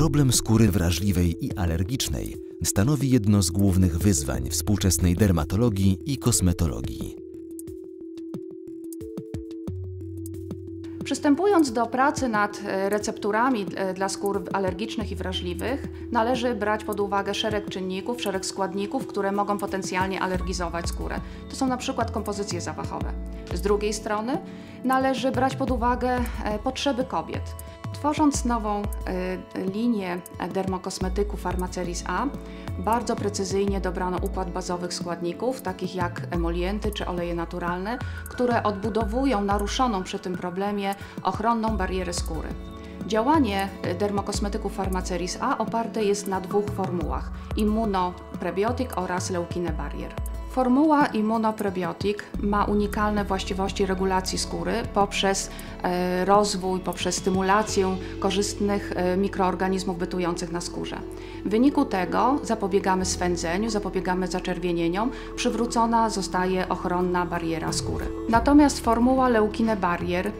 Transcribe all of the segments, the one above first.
Problem skóry wrażliwej i alergicznej stanowi jedno z głównych wyzwań współczesnej dermatologii i kosmetologii. Przystępując do pracy nad e, recepturami e, dla skór alergicznych i wrażliwych, należy brać pod uwagę szereg czynników, szereg składników, które mogą potencjalnie alergizować skórę. To są na przykład kompozycje zapachowe. Z drugiej strony należy brać pod uwagę e, potrzeby kobiet. Tworząc nową linię dermokosmetyków Pharmaceris A, bardzo precyzyjnie dobrano układ bazowych składników, takich jak emolienty czy oleje naturalne, które odbudowują naruszoną przy tym problemie ochronną barierę skóry. Działanie dermokosmetyków Pharmaceris A oparte jest na dwóch formułach: immunoprebiotik oraz leukine Formuła immunoprebiotik ma unikalne właściwości regulacji skóry poprzez e, rozwój, poprzez stymulację korzystnych e, mikroorganizmów bytujących na skórze. W wyniku tego zapobiegamy swędzeniu, zapobiegamy zaczerwienieniom, przywrócona zostaje ochronna bariera skóry. Natomiast formuła leukine barrier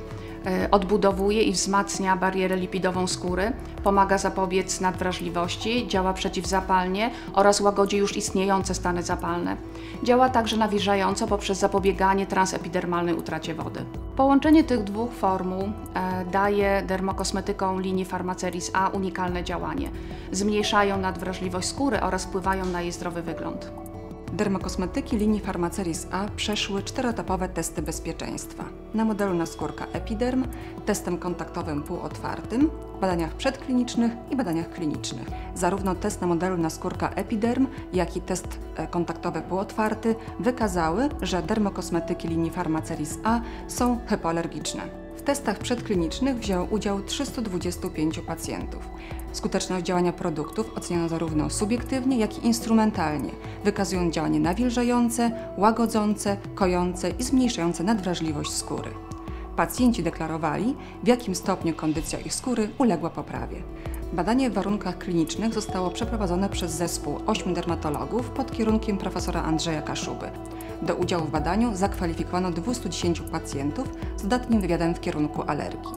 odbudowuje i wzmacnia barierę lipidową skóry, pomaga zapobiec nadwrażliwości, działa przeciwzapalnie oraz łagodzi już istniejące stany zapalne. Działa także nawilżająco poprzez zapobieganie transepidermalnej utracie wody. Połączenie tych dwóch formuł e, daje dermokosmetykom linii Pharmaceris A unikalne działanie. Zmniejszają nadwrażliwość skóry oraz wpływają na jej zdrowy wygląd. Dermokosmetyki linii Pharmaceris A przeszły czteroetapowe testy bezpieczeństwa. Na modelu naskórka Epiderm, testem kontaktowym półotwartym, badaniach przedklinicznych i badaniach klinicznych. Zarówno test na modelu naskórka Epiderm, jak i test e, kontaktowy półotwarty wykazały, że dermokosmetyki linii Pharmaceris A są hypoalergiczne. W testach przedklinicznych wzięło udział 325 pacjentów. Skuteczność działania produktów oceniono zarówno subiektywnie, jak i instrumentalnie, wykazując działanie nawilżające, łagodzące, kojące i zmniejszające nadwrażliwość skóry. Pacjenci deklarowali, w jakim stopniu kondycja ich skóry uległa poprawie. Badanie w warunkach klinicznych zostało przeprowadzone przez zespół ośmiu dermatologów pod kierunkiem profesora Andrzeja Kaszuby. Do udziału w badaniu zakwalifikowano 210 pacjentów z dodatnim wywiadem w kierunku alergii.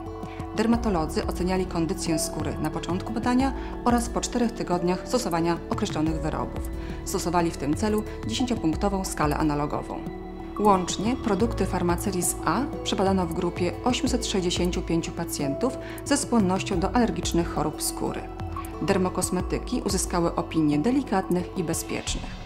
Dermatolodzy oceniali kondycję skóry na początku badania oraz po czterech tygodniach stosowania określonych wyrobów. Stosowali w tym celu 10-punktową skalę analogową. Łącznie produkty Pharmaceris A przebadano w grupie 865 pacjentów ze skłonnością do alergicznych chorób skóry. Dermokosmetyki uzyskały opinie delikatnych i bezpiecznych.